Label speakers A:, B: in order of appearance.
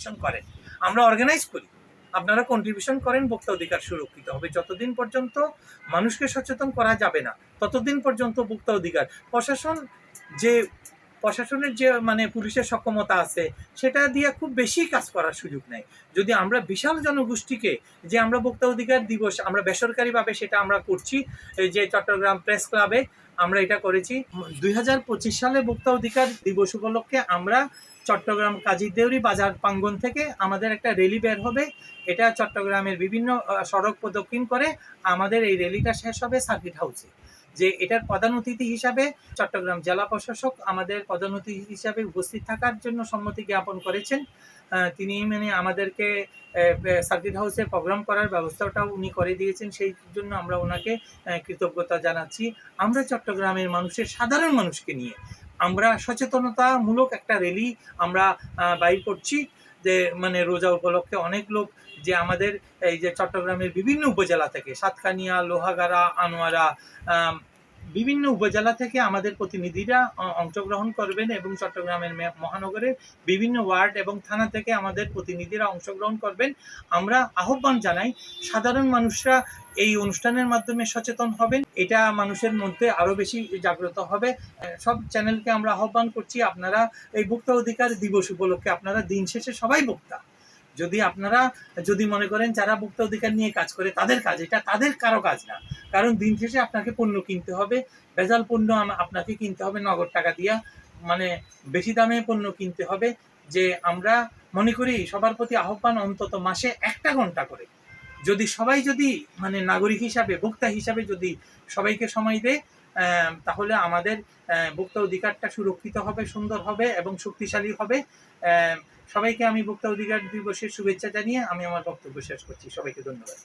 A: Contribution করেন। আমরা organise করি। আপনারা কন্ট্রিবিউশন করেন, ভোক্তা অধিকার সুরক্ষিত হবে। যতদিন পর্যন্ত মানুষকে সচেতন করা যাবে না, ততদিন পর্যন্ত ভোক্তা অধিকার। প্রশাসন যে, প্রশাসনের যে মানে পুলিশের সক্ষমতা আছে, সেটা দিয়ে খুব বেশি কাজ করার সুযোগ নেই। যদি আমরা বিশাল জনগোষ্ঠীকে যে আমরা ভোক্তা অধিকার দিবস, আমরা বেসরকারিভাবে সেটা আমরা করছি যে চট্টগ্রাম প্রেস ক্লাবে আমরা এটা করেছি। দুই হাজার পঁচিশ সালে ভোক্তা অধিকার দিবস উপলক্ষে আমরা চট্টগ্রাম কাজী দেউরি বাজার প্রাঙ্গন থেকে আমাদের একটা র্যালি বের হবে। এটা চট্টগ্রামের বিভিন্ন সড়ক প্রদক্ষিণ করে আমাদের এই র্যালিটা শেষ হবে সার্কিট হাউসে যে এটার প্রধান অতিথি হিসাবে চট্টগ্রাম জেলা প্রশাসক আমাদের প্রধান অতিথি হিসাবে উপস্থিত থাকার জন্য সম্মতি জ্ঞাপন করেছেন। তিনি মানে আমাদেরকে সার্কিট হাউসে প্রোগ্রাম করার ব্যবস্থাটাও উনি করে দিয়েছেন। সেই জন্য আমরা ওনাকে কৃতজ্ঞতা জানাচ্ছি। আমরা চট্টগ্রামের মানুষের সাধারণ মানুষকে নিয়ে আমরা সচেতনতামূলক একটা র্যালি আমরা বাই করছি যে মানে রোজা উপলক্ষে অনেক লোক যে আমাদের এই যে চট্টগ্রামের বিভিন্ন উপজেলা থেকে, সাতকানিয়া, লোহাগাড়া, আনোয়ারা বিভিন্ন উপজেলা থেকে আমাদের প্রতিনিধিরা অংশগ্রহণ করবেন এবং চট্টগ্রামের মহানগরের বিভিন্ন ওয়ার্ড এবং থানা থেকে আমাদের প্রতিনিধিরা অংশগ্রহণ করবেন। আমরা আহ্বান জানাই, সাধারণ মানুষরা এই অনুষ্ঠানের মাধ্যমে সচেতন হবেন। এটা মানুষের মধ্যে আরও বেশি জাগ্রত হবে। সব চ্যানেলকে আমরা আহ্বান করছি, আপনারা এই ভোক্তা অধিকার দিবস উপলক্ষে আপনারা দিন শেষে সবাই ভোক্তা যদি আপনারা, যদি মনে করেন যারা ভোক্তা অধিকার নিয়ে কাজ করে, তাদের কাজ, এটা তাদের কারও কাজ না। কারণ দিন শেষে আপনাকে পণ্য কিনতে হবে, ভেজাল পণ্য আপনাকে কিনতে হবে নগদ টাকা দিয়া। মানে বেশি দামে পণ্য কিনতে হবে, যে আমরা মনে করি সবার প্রতি আহ্বান অন্তত মাসে একটা ঘণ্টা করে। যদি সবাই যদি মানে নাগরিক হিসাবে, ভোক্তা হিসাবে যদি সবাইকে সময় দেয় তাহলে আমাদের ভোক্তা অধিকারটা সুরক্ষিত হবে, সুন্দর হবে এবং শক্তিশালী হবে। সবাইকে আমি ভোক্তা অধিকার দিবসের শুভেচ্ছা জানিয়ে আমি আমার বক্তব্য শেষ করছি। সবাইকে ধন্যবাদ।